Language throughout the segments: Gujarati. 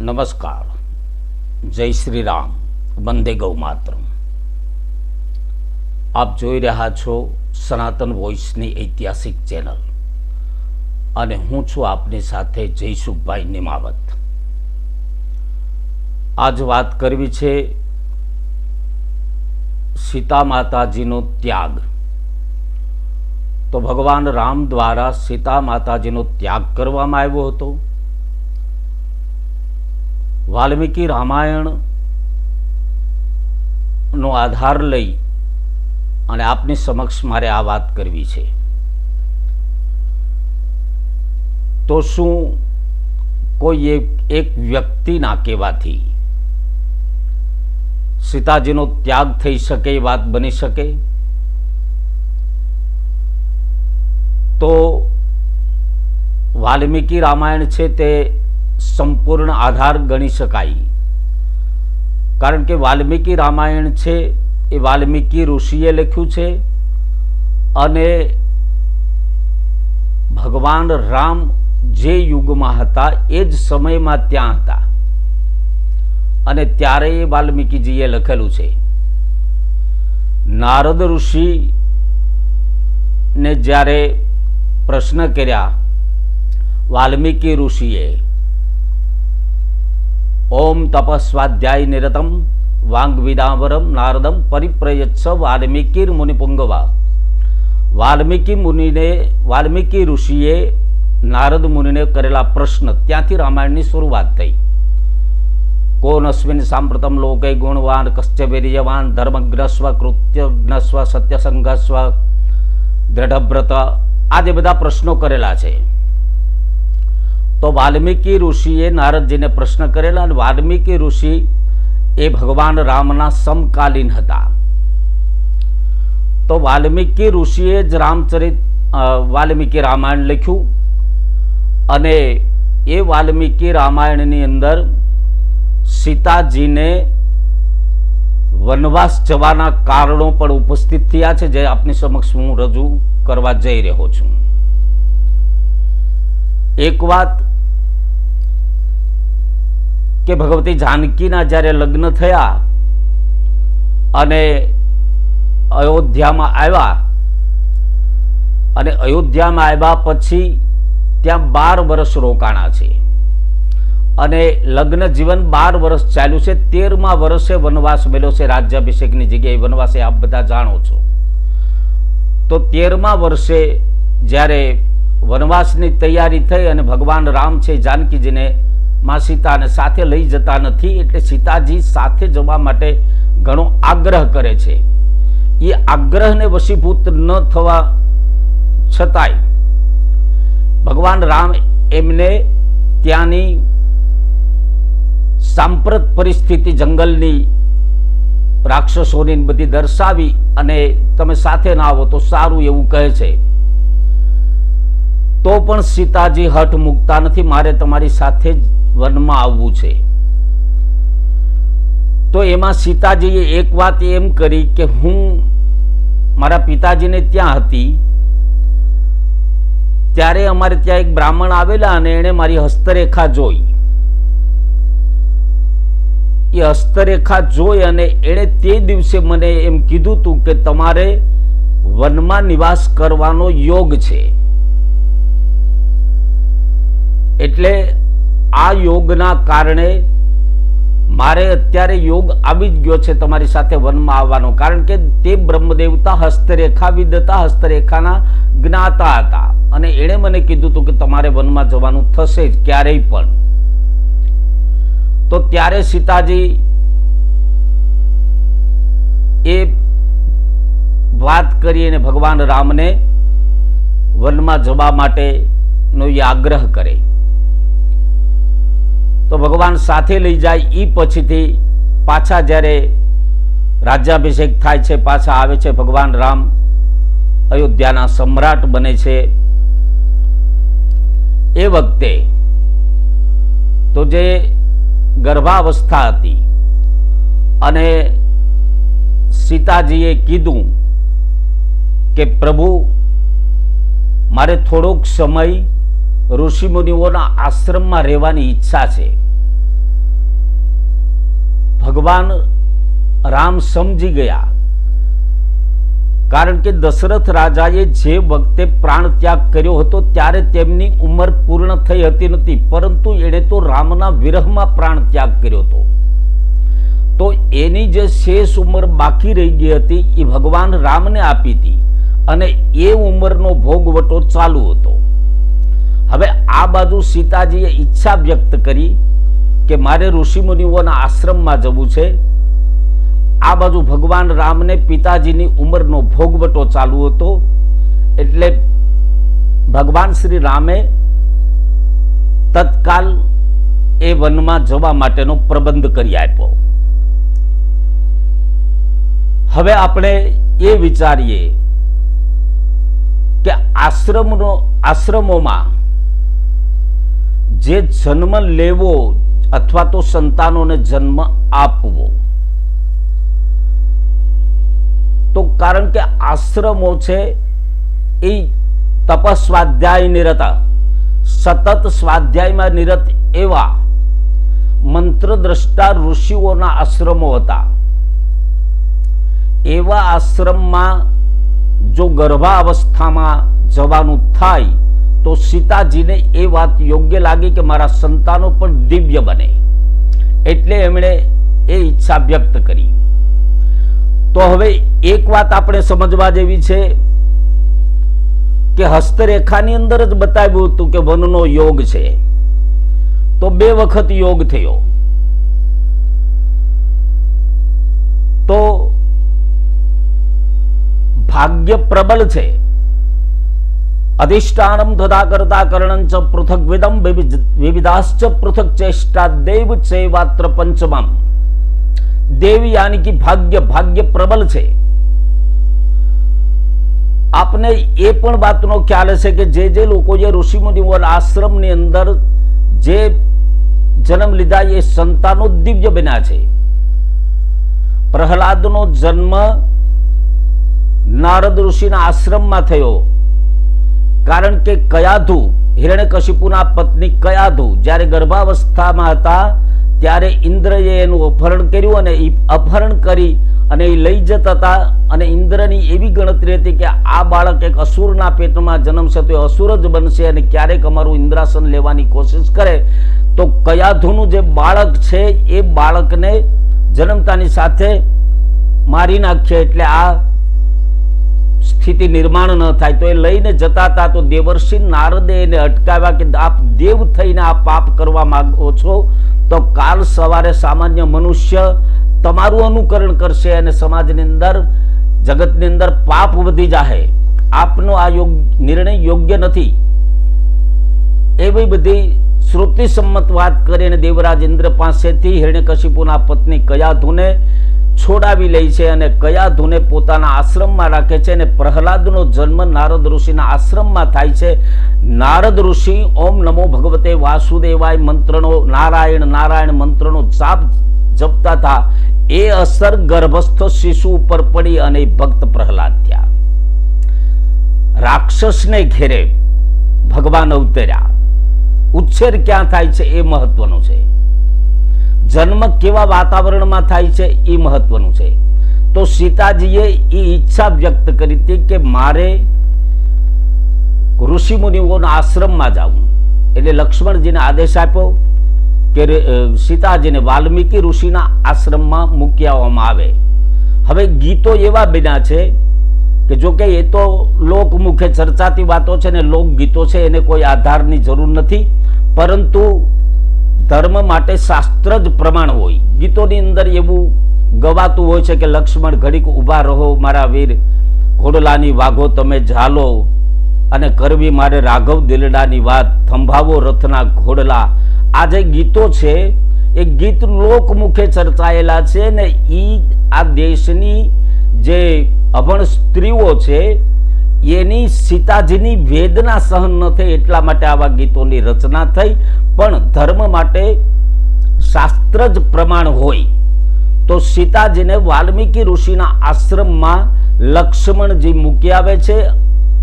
નમસ્કાર. જય શ્રી રામ વંદે ગૌ માતરમ આપ જોઈ રહ્યા છો સનાતન વોઇસની ઐતિહાસિક ચેનલ. અને હું છું આપની સાથે જયસુખભાઈ નિમાવત. આજ વાત કરવી છે સીતા માતાજીનો ત્યાગ. તો ભગવાન રામ દ્વારા સીતા માતાજીનો ત્યાગ કરવામાં આવ્યો હતો. વાલ્મીકી રામાયણ નો આધાર લઈ અને આપની સમક્ષ મારે આ વાત કરવી છે. તો શું કોઈ એક એક વ્યક્તિના કહેવાથી સીતાજીનો ત્યાગ થઈ શકે, એ વાત બની શકે? તો વાલ્મીકી રામાયણ છે તે સંપૂર્ણ આધાર ગણી શકાય. કારણ કે વાલ્મીકી રામાયણ છે, એ વાલ્મીકી ઋષિએ લખ્યું છે, અને ભગવાન રામ જે યુગમાં હતા, એ જ સમયમાં ત્યાં હતા. અને ત્યારે એ વાલ્મીકીજીએ લખેલું છે. નારદ ઋષિ ને જ્યારે પ્રશ્ન કર્યા, વાલ્મીકી ઋષિએ ઓમ તપસ્વાધ્યાય નિરતમ વાંગવિદાવરમ નારદમ પરિપ્રયચ્છ વાલ્મીકિર મુનિપુંગવા વાલ્મીકી મુનિને વાલ્મીકી ઋષિએ નારદ મુનિને કરેલા પ્રશ્ન ત્યાંથી રામાયણની શરૂઆત થઈ કોન અશ્વિન સાંપ્રતમ લોકે ગુણવાન કશ્ય વીર્યવાન ધર્મગ્રસ્વ કૃત્યગ્નસ્વ સત્યસંઘસ્વ દ્રઢવ્રત આ જે બધા પ્રશ્નો કરેલા છે તો વાલ્મીકી ઋષિએ નારદજીને પ્રશ્ન કરેલા અને વાલ્મીકી ઋષિ એ ભગવાન રામના સમકાલીન હતા. તો વાલ્મીકી ઋષિએ જ રામચરિત વાલ્મીકી રામાયણ લખ્યું અને એ વાલ્મીકી રામાયણની અંદર સીતાજીને વનવાસ જવાના કારણો પણ ઉપસ્થિત થયા છે, જે આપની સમક્ષ હું રજૂ કરવા જઈ રહ્યો છું. એક વાત કે ભગવતી જાનકીના જ્યારે લગ્ન થયા અને અયોધ્યામાં આવ્યા અને અયોધ્યામાં આવ્યા પછી ત્યાં બાર વર્ષ રોકાણા છે. અને લગ્ન જીવન બાર વર્ષ ચાલ્યું છે. તેરમા વર્ષે વનવાસ મળ્યો છે. રાજ્યાભિષેકની જગ્યાએ વનવાસે આપ બધા જાણો છો. તો તેરમા વર્ષે જ્યારે વનવાસની તૈયારી થઈ અને ભગવાન રામ છે, જાનકીજીને માં સીતાને સાથે લઈ જતા નથી એટલે સીતાજી સાથે જવા માટે ઘણો આગ્રહ કરે છે. એ આગ્રહને વશીભૂત ન થવા છતાંય ભગવાન રામ એમને ત્યાંની સાંપ્રત પરિસ્થિતિ જંગલની રાક્ષસોની બધી દર્શાવી અને તમે સાથે ના આવો તો સારું એવું કહે છે. તો પણ સીતાજી હઠ મૂકતા નથી, મારે તમારી સાથે જ વનમાં આવવું છે. તો એમાં સીતાજીએ એક વાત એમ કરી કે હું મારા પિતાજીને ત્યાં હતી, ત્યારે અમારે ત્યાં એક બ્રાહ્મણ આવેલા અને એણે મારી હસ્તરેખા જોઈ. એ હસ્તરેખા જોઈ અને એણે તે દિવસે મને એમ કીધું હતું કે તમારે વનમાં નિવાસ કરવાનો યોગ છે. એટલે આ યોગના કારણે મારે અત્યારે યોગ આવી જ ગયો છે તમારી સાથે વનમાં આવવાનો. કારણ કે તે બ્રહ્મદેવતા હસ્તરેખા વિદતા હસ્તરેખાના જ્ઞાતા હતા. અને એણે મને કીધું હતું કે તમારે વનમાં જવાનું થશે જ ક્યારેય પણ. તો ત્યારે સીતાજી એ વાત કરી અને ભગવાન રામને વનમાં જવા માટેનો એ આગ્રહ કરે. તો ભગવાન સાથે લઈ જાય એ પછીથી પાછા જ્યારે રાજ્યાભિષેક થાય છે, પાછા આવે છે, ભગવાન રામ અયોધ્યાના સમ્રાટ બને છે. એ વખતે તો જે ગર્ભાવસ્થા હતી અને સીતાજીએ કીધું કે પ્રભુ, મારે થોડોક સમય ઋષિમુનિઓના આશ્રમમાં રહેવાની ઈચ્છા છે. ભગવાન રામ સમજી ગયા. કારણ કે દશરથ રાજાએ જે વખતે પ્રાણ ત્યાગ કર્યો હતો ત્યારે તેમની ઉંમર પૂર્ણ થઈ હતી નથી, પરંતુ એણે તો રામના વિરહમાં પ્રાણ ત્યાગ કર્યો હતો. તો એની જે શેષ ઉંમર બાકી રહી ગઈ હતી એ ભગવાન રામને આપી હતી અને એ ઉંમરનો ભોગવટો ચાલુ હતો. હવે આ બાજુ સીતાજીએ ઈચ્છા વ્યક્ત કરી કે મારે ઋષિમુનિઓના આશ્રમમાં જવું છે. આ બાજુ ભગવાન રામને પિતાજીની ઉંમરનો ભોગવટો ચાલુ હતો. એટલે ભગવાન શ્રી રામે તત્કાલ એ વનમાં જવા માટેનો પ્રબંધ કરી આપ્યો. હવે આપણે એ વિચારીએ કે આશ્રમનો આશ્રમોમાં જે જન્મ લેવો અથવા તો સંતાનોને જન્મ આપવો. તો કારણ કે આશ્રમો છે, એ તપસ્વાધ્યાય નિરત, સતત સ્વાધ્યાયમાં નિરત એવા મંત્ર દ્રષ્ટા ઋષિઓના આશ્રમો હતા. એવા આશ્રમમાં જો ગર્ભાવસ્થામાં જવાનું થાય તો સીતાજીને એ વાત યોગ્ય લાગી કે મારા સંતાનો પણ દિવ્ય બને. એટલે એમણે એ ઈચ્છા વ્યક્ત કરી. તો હવે એક વાત આપણે સમજવા જેવી છે કે હસ્તરેખાની અંદર જ બતાવ્યું હતું કે વનનો યોગ છે. તો બે વખત યોગ થયો. તો ભાગ્ય પ્રબળ છે. અધિષ્ઠાનમ તથા કરતા કર્ણં ચ પૃથક વિદમ વિવિધાશ્ચ પૃથક ચેષ્ટા દેવ ચૈવાત્ર પંચમમ દેવ યાની કે ભાગ્ય ભાગ્ય પ્રબલ છે આપને એ પણ વાતનો ખ્યાલ હશે કે જે જે લોકો જે ઋષિમુનિઓના આશ્રમની અંદર જે જન્મ લીધા એ સંતાનો દિવ્ય બન્યા છે પ્રહલાદનો જન્મ નારદ ઋષિના આશ્રમમાં થયો કારણ કે કયાધુ, હિરણ્યકશિપુના પત્ની કયાધુ જ્યારે ગર્ભાવસ્થામાં હતા, ત્યારે ઇન્દ્રએ એનું અપહરણ કર્યું અને એ અપહરણ કરી અને એ લઈ જતા હતા. અને ઇન્દ્રની એવી ગણતરી હતી કે આ બાળક એક અસુરના પેટમાં જન્મશે તો એ અસુર જ બનશે અને ક્યારેક અમારું ઇન્દ્રાસન લેવાની કોશિશ કરે. તો કયાધુનું જે બાળક છે, એ બાળકને જન્મતાની સાથે મારી નાખીએ એટલે આ સ્થિતિ નિર્માણ ન થાય તો એ લઈને જતા હતા તો દેવર્ષિ નારદે એને અટકાવ્યા કે આપ દેવ થઈને આ પાપ કરવા માંગો છો, તો કાલ સવારે સામાન્ય મનુષ્ય તમારું અનુકરણ કરશે અને સમાજની અંદર, જગતની અંદર પાપ વધી જાહે. આપનો આ યોગ, નિર્ણય યોગ્ય નથી. એવી બધી શ્રુતિ સંમત વાત કરીને દેવરાજ ઇન્દ્ર પાસેથી હિરણ્યકશિપુના પત્ની કયાધુને છોડાવી લે છે અને કયા ધુને પોતાના આશ્રમમાં રાખે છે અને પ્રહલાદનો જન્મ નારદ ઋષિના આશ્રમમાં થાય છે. નારદ ઋષિ, ઓમ નમો ભગવતે વાસુદેવાય મંત્રનો નારાયણ નારાયણ મંત્રનો જાપ જપતા હતા. એ અસર ગર્ભસ્થ શિશુ ઉપર પડી અને ભક્ત પ્રહલાદ થયા. રાક્ષસને ઘેરે ભગવાન અવતર્યા. ઉચ્છેર ક્યાં થાય છે એ મહત્વનું છે. જન્મ કેવા વાતાવરણમાં થાય છે એ મહત્વનું છે. તો સીતાજીએ એ ઈચ્છા વ્યક્ત કરી હતી કે મારે ઋષિ મુનિઓના આશ્રમમાં જવું. એટલે લક્ષ્મણજીને આદેશ આપ્યો કે સીતાજીને વાલ્મીકી ઋષિના આશ્રમમાં મૂકી આવવામાં આવે. હવે ગીતો એવા બન્યા છે કે જો કે એ તો લોકમુખે ચર્ચાતી વાતો છે ને લોકગીતો છે, એને કોઈ આધારની જરૂર નથી. પરંતુ ધર્મ માટે શાસ્ત્ર જ પ્રમાણ હોય. ગીતોની અંદર એવું ગવાતું હોય છે કે, લક્ષ્મણ, ઘડીક ઊભા રહો મારા વીર. ઘોડલાની વાઘો તમે ઝાલો. અને કરવી મારે રાઘવ દિલડાની વાત. થંભાવો રથના ઘોડલા. આ જે ગીતો છે, એ ગીત લોકમુખે ચર્ચાયેલા છે ને એ આ દેશની જે અભણ સ્ત્રીઓ છે, એની સીતાજીની વેદના સહન ન થઈ એટલા માટે આવા ગીતોની રચના થઈ. પણ ધર્મ માટે શાસ્ત્ર જ પ્રમાણ હોય, તો સીતાજીને વાલ્મીકી ઋષિના આશ્રમમાં લક્ષ્મણજી મૂકી આવે છે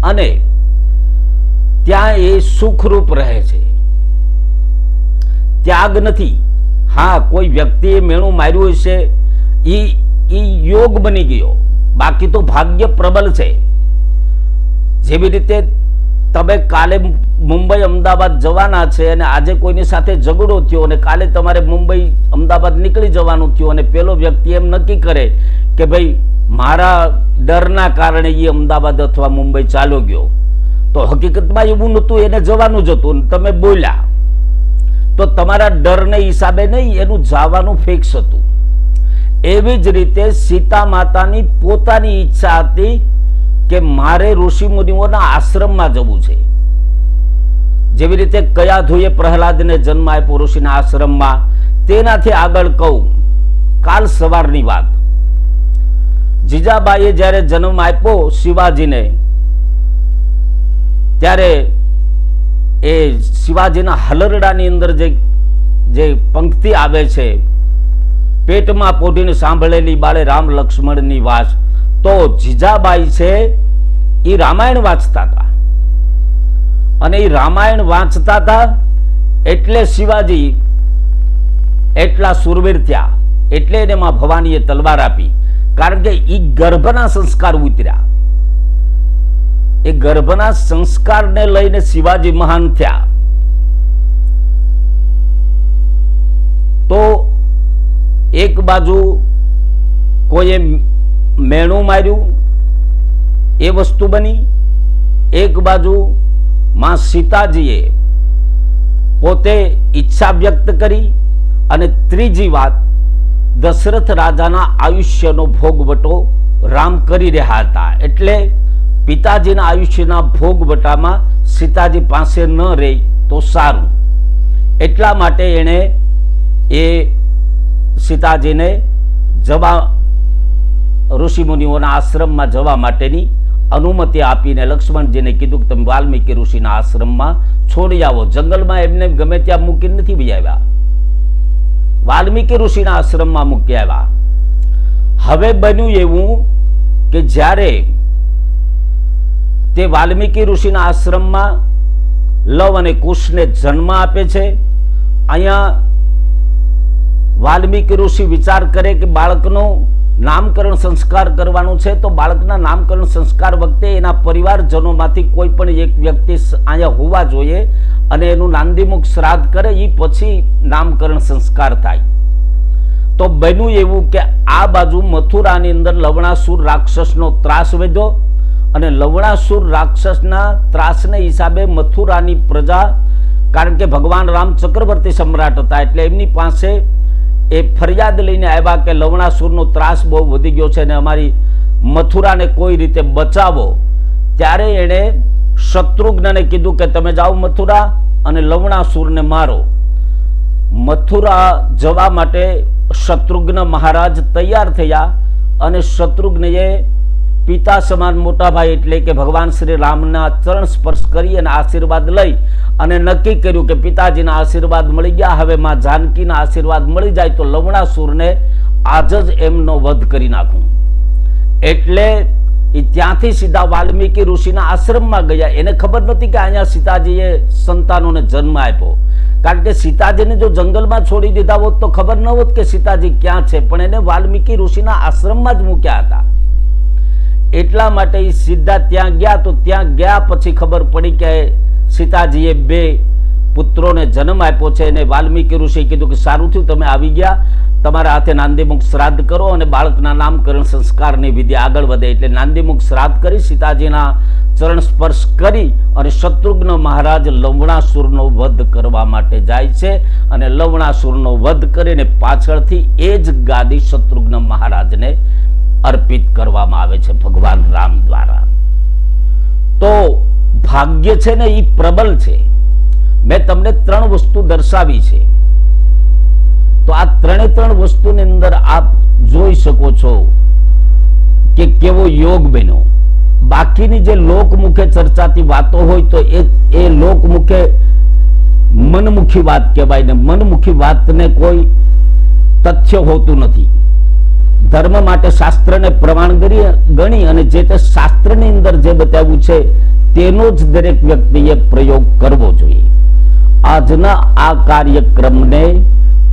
અને ત્યાં એ સુખરૂપ રહે છે. ત્યાગ નથી. હા, કોઈ વ્યક્તિએ મેણું માર્યું હશે, ઈ ઈ યોગ બની ગયો. બાકી તો ભાગ્ય પ્રબલ છે. જેવી રીતે તમે કાલે મુંબઈ અમદાવાદ જવાના છે અને આજે કોઈની સાથે ઝઘડો થયો અને કાલે તમારે મુંબઈ અમદાવાદ નીકળી જવાનું થયું અને પેલો વ્યક્તિ એમ નક્કી કરે કે ભાઈ, મારા ડરના કારણે એ અમદાવાદ અથવા મુંબઈ ચાલ્યો ગયો. તો હકીકતમાં એવું નહોતું, એને જવાનું જ હતું. તમે બોલ્યા. તો તમારા ડરને હિસાબે નહીં, એનું જવાનું ફિક્સ હતું. એવી જ રીતે સીતા માતાની પોતાની ઈચ્છા હતી કે મારે ઋષિ મુનિઓના આશ્રમમાં જવું છે. જેવી રીતે કયા ધોઈએ પ્રહલાદને જન્મ આપ્યો ઋષિના આશ્રમમાં, તેનાથી આગળ કહું, કાલ સવારની વાત. જીજાબાઈએ જ્યારે જન્મ આપ્યો શિવાજીને, ત્યારે એ શિવાજીના હલરડાની અંદર જે જે પંક્તિ આવે છે, પેટમાં પોઢીને સાંભળેલી બાળે રામ લક્ષ્મણની વાત તો જીજાબાઈ છે એ રામાયણ વાંચતા હતા. અને એ રામાયણ વાંચતા હતા એટલે શિવાજી એટલા સુરવીર થયા. એટલે એને માં ભવાનીએ તલવાર આપી. કારણ કે એ ગર્ભના સંસ્કાર ઉતર્યા. એ ગર્ભના સંસ્કારને લઈને શિવાજી મહાન થયા. તો એક બાજુ કોઈએ મેણું માર્યું, એ વસ્તુ બની. એક બાજુ માં સીતાજીએ પોતે ઈચ્છા વ્યક્ત કરી અને ત્રીજી વાત, દશરથ રાજાના આયુષ્યનો ભોગવટો રામ કરી રહ્યા હતા. એટલે પિતાજીના આયુષ્યના ભોગવટામાં સીતાજી પાસે ન રહે તો સારું. એટલા માટે એણે એ સીતાજીને જવા ઋષિ મુનિઓના આશ્રમમાં જવા માટેની અનુમતિ આપીને લક્ષ્મણજીને કીધું કે તમે વાલ્મીકી ઋષિના આશ્રમમાં છોડી આવો. જંગલમાં એમને ગમે ત્યાં મૂકી નથી બી આવ્યા. વાલ્મીકી ઋષિના આશ્રમમાં મૂકી આવ્યા. હવે બન્યું એવું કે જ્યારે તે વાલ્મીકી ઋષિના આશ્રમમાં લવ અને કુશને જન્મ આપે છે, અહીંયા વાલ્મીકી ઋષિ વિચાર કરે કે બાળકનું નામકરણ સંસ્કાર કરવાનું છે, તો બાળકના નામકરણ સંસ્કાર વખતે એના પરિવારજનોમાંથી કોઈ પણ એક વ્યક્તિ અહીંયા હોવા જોઈએ અને એનું નાંદીમુખ શ્રાદ્ધ કરે એ પછી નામકરણ સંસ્કાર થાય. તો બન્યું એવું કે આ બાજુ મથુરાની અંદર લવણાસુર રાક્ષસનો ત્રાસ વધ્યો અને લવણાસુર રાક્ષસના ત્રાસને હિસાબે મથુરાની પ્રજા, કારણ કે ભગવાન રામ ચક્રવર્તી સમ્રાટ હતા, એટલે એમની પાસે એ ફરિયાદ લઈને આવ્યા કે લવણાસુરનો ત્રાસ બહુ વધી ગયો છે અને અમારી મથુરાને કોઈ રીતે બચાવો, ત્યારે એણે શત્રુઘ્નને કીધું કે તમે જાઓ મથુરા અને લવણાસુરને મારો. મથુરા જવા માટે શત્રુઘ્ન મહારાજ તૈયાર થયા અને શત્રુઘ્નએ પિતા સમાન મોટા ભાઈ એટલે કે ભગવાન શ્રી રામના ચરણ સ્પર્શ કરી અને આશીર્વાદ લઈ અને નક્કી કર્યું કે પિતાજીના આશીર્વાદ મળી ગયા. હવે માં જાનકીના આશીર્વાદ મળી જાય તો લવણાસુરને આજ જ એમનો વધ કરી નાખું. એટલે એ ત્યાંથી સીધા વાલ્મીકી ઋષિના આશ્રમમાં ગયા. એને ખબર નથી કે અહીંયા સીતાજીએ સંતાનોને જન્મ આપ્યો. કારણ કે સીતાજીને જો જંગલમાં છોડી દીધા હોત તો ખબર ન હોત કે સીતાજી ક્યાં છે. પણ એને વાલ્મીકી ઋષિના આશ્રમમાં જ મૂક્યા હતા. એટલા માટે એ સીધા ત્યાં ગયા તો ત્યાં ગયા પછી ખબર પડી કે સીતાજીએ બે પુત્રોને જન્મ આપ્યો છે. અને વાલ્મીકી ઋષિએ કીધું કે સારું થયું તમે આવી ગયા. તમારા હાથે નાંદીમુખ શ્રાદ્ધ કરો અને બાળકના નામકરણ સંસ્કારની વિધિ આગળ વધે. એટલે નાંદીમુખ શ્રાદ્ધ કરી, સીતાજીના ચરણ સ્પર્શ કરી અને શત્રુઘ્ન મહારાજ લવણાસુરનો વધ કરવા માટે જાય છે. અને લવણાસુરનો વધ કરીને પાછળથી એ જ ગાદી શત્રુઘ્ન મહારાજને અર્પિત કરવામાં આવે છે ભગવાન રામ દ્વારા. તો ભાગ્ય છે ને એ પ્રબલ છે. મેં તમને ત્રણ વસ્તુ દર્શાવી છે. તો આ ત્રણે ત્રણ વસ્તુની અંદર આપ જોઈ શકો છો કે કેવો યોગ બન્યો. બાકીની જે લોકમુખે ચર્ચાતી વાતો હોય તો એ એ લોકમુખે મનમુખી વાત કહેવાય ને મનમુખી વાતને કોઈ તથ્ય હોતું નથી. ધર્મ માટે શાસ્ત્રને પ્રમાણ ગણી અને જે તે શાસ્ત્રની અંદર જે બતાવ્યું છે, તેનો જ દરેક વ્યક્તિએ પ્રયોગ કરવો જોઈએ. આજના આ કાર્યક્રમને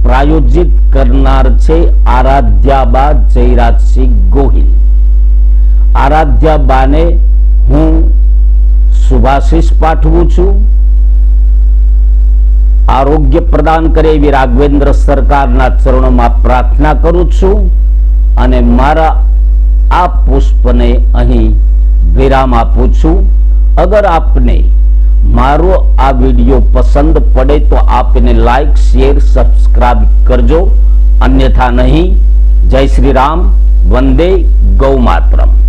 પ્રાયોજિત કરનાર છે આરાધ્યાબા જયરાજસિંહ ગોહિલ. આરાધ્યાબાને હું શુભાશીષ પાઠવું છું. આરોગ્ય પ્રદાન કરે એવી રાઘવેન્દ્ર સરકારના ચરણોમાં પ્રાર્થના કરું છું. અને મારા આ પુષ્પને અહીં વિરામ આપું છું. અગર આપને મારો આ વીડિયો પસંદ પડે તો આપને લાઈક શેર સબસ્ક્રાઇબ કરજો. અન્યથા નહીં. જય શ્રી રામ. વંદે ગૌ માતરમ